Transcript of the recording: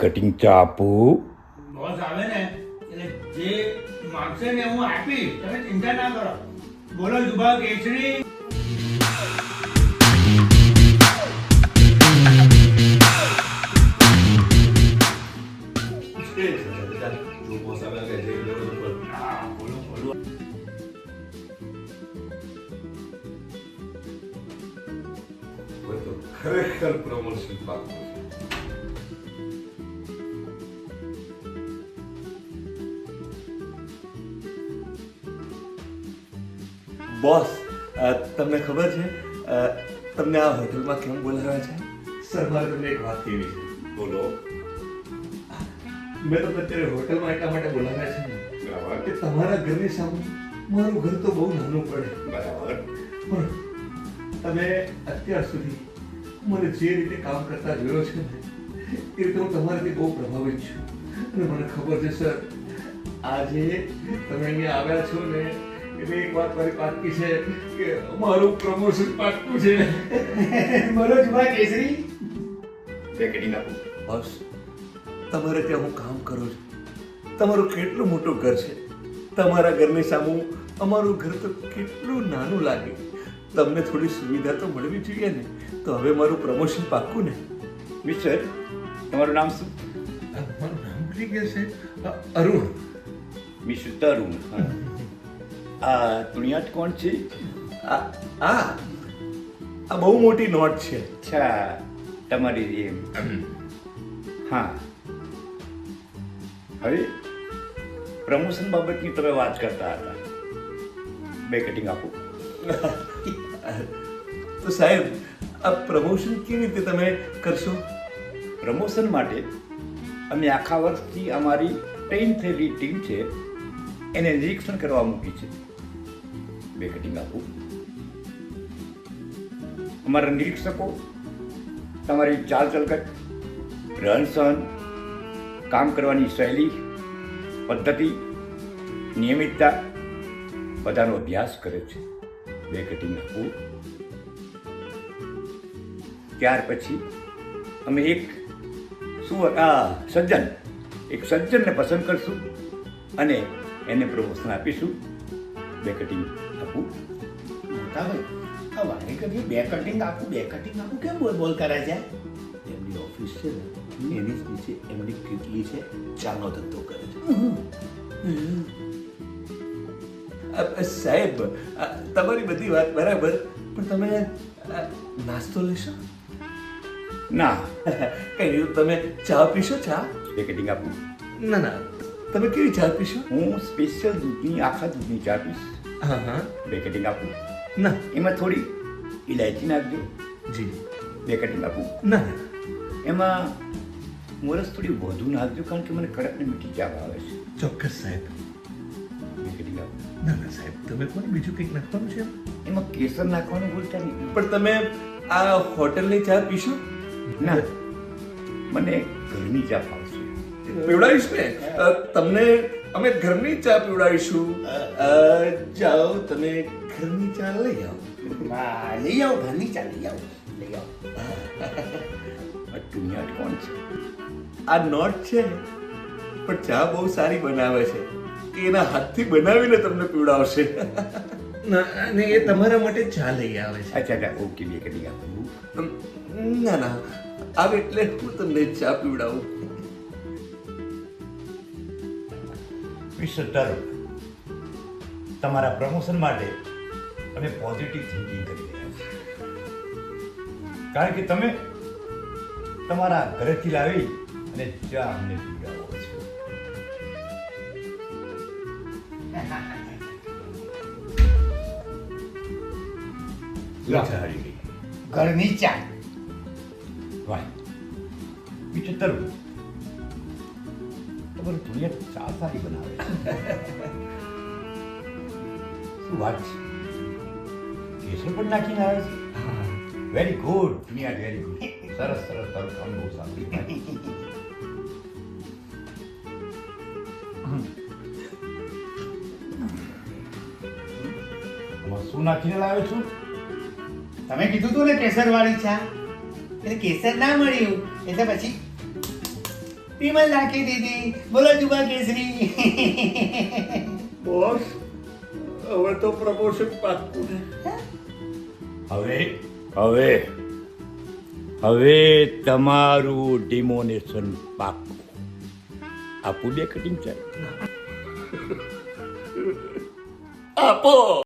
Cutting ચા આપું boss આવે ને. એટલે જે માંગશે ને હું આપી તમે ચિંતા ના કરો. બોલો જુભા કેસરી. ખરેખર પ્રમોશન પાકું. બોસ તમને ખબર છે તમને આ હોટલમાં કેમ બોલાવ્યા છે? સર મારે તમને એક વાત કહેવી છે. બોલો. મેં તમને અત્યારે હોટલમાં એટલા માટે બોલાવ્યા છે બરાબર. કે તમારા ઘરની સામે મારું ઘર તો બહુ નાનું પડે. બરાબર. પણ તમે અત્યાર સુધી મને જે રીતે કામ કરતા જોયો છે ને એ રીતે હું તમારાથી બહુ પ્રભાવિત છું. અને મને ખબર છે સર આજે તમે અહીંયા આવ્યા છો ને એટલે એક વાત મારી પાકી છે કે મારું પ્રમોશન પાક્કું છે. મારો જુભા કેસરી. પેકેટિંગ આપું. બસ. તમારે ત્યાં હું કામ કરું છું. તમારું કેટલું મોટું ઘર છે. તમારા ઘરની સામું અમારું ઘર તો કેટલું નાનું લાગે. તમને થોડી સુવિધા તો મળવી જોઈએ ને. તો હવે મારું પ્રમોશન પાક્કું ને? મિસ્ટર તમારું નામ શું? મારું નામ ભૂલી ગયા છે? અરુણ. મિસ્ટર તરુણ હા. આ તુણિયાટ કોણ છે? આ આ આ બહુ મોટી નોટ છે. અચ્છા તમારી એમ. હા. હવે પ્રમોશન બાબતની તમે વાત કરતા હતા. બે કટિંગ આપું. તો સાહેબ આ પ્રમોશન કેવી રીતે તમે કરશો? પ્રમોશન માટે અમે આખા વર્ષથી અમારી ટ્રેન થયેલી ટીમ છે એને નિરીક્ષણ કરવા મૂકી છે. બે કટિંગ આપું અમારા નિરીક્ષકો તમારી ચાલ ચલકટ રહન સહન કામ કરવાની શૈલી પદ્ધતિ નિયમિતતા બધાનો અભ્યાસ કરે છે બે કટિંગ આપવું ત્યાર પછી અમે એક શું આ સજ્જન એક સજ્જનને પસંદ કરશું અને એને પ્રમોશન આપીશું બે કટિંગ આપું? મોટા ભાઈ આ વાણી કરીએ બે કટિંગ આપું બે કટિંગ આપું કેમ બોલ બોલ કરે છે? એમની ઓફિસ છે ને એની જ નીચે એમની કેટલી છે? ચાનો ધંધો કરે છે. સાહેબ તમારી બધી વાત બરાબર પણ તમે નાસ્તો લેશો? ના. કઈ તમે ચા પીશો ચા? બે કટિંગ આપું. ના ના તમે કેવી ચા પીશો? હું સ્પેશિયલ દૂધની આખા દૂધની ચા પીશ. બે કટિંગ આપું. ના. એમાં થોડી ઇલાયચી નાખજો. જી. બે કટિંગ આપું. ના ના. એમાં મોરસ થોડી વધુ નાખજો કારણ કે મને કડક ને મીઠી ચા આવે છે. ચોક્કસ સાહેબ. બે કટિંગ આપું. ના ના સાહેબ. તમે કોને બીજું કંઈક નાખવાનું છે? એમાં કેસર નાખવાનું ભૂલતા નહીં. પણ તમે આ હોટલની ચા પીશો? ના. મને ઘરની ચા ભાવશે. પીવડાવીશ ને? તમને અમે ઘરની ચા પીવડાવીશું. અ, જાઓ તમે ઘરની ચા લઈ આવો. લઈ આવો ઘરની ચા લઈ આવો. લઈ આવો. ટુનિયાટ કોણ છે? આ નોટ છે પણ ચા બહુ સારી બનાવે છે. એના હાથથી બનાવીને તમને પીવડાવશે. ના અને એ તમારા માટે ચા લઈ આવે અચ્છા અચ્છા ઓકે બે કરી આપું ના ના આવે એટલે હું તમને ચા પીવડાવું. મિસ્ટર તરુણ તમારા પ્રમોશન માટે અમે પોઝિટિવ થિંકિંગ કરી રહ્યા છીએ. કારણ કે તમે તમારા ઘરેથી લાવી અને ચા અમને પીવડાવો છો. ઘરની ચા. વાહ. બીજું તરુણ તમારી દુનિયા ચા સારી બનાવે શું વાત છે? કેસર પણ નાખીને આવે છે? વેરી ગુડ દુનિયા વેરી ગુડ સરસ સરસ, તારું કામ બહુ શું નાખીને લાવ્યો છું? તમે કીધું તું ને કેસર વાળી ચા. એટલે કેસર ના મળ્યું. એટલે પછી વિમલ નાખી દીધી. બોલો જુબા કેસરી. બોસ હવે તો પ્રમોશન પાક્કું ને હવે હવે હવે તમારું ડિમોનેશન પાકું આપું બે કટિંગ ચાલ. આપો.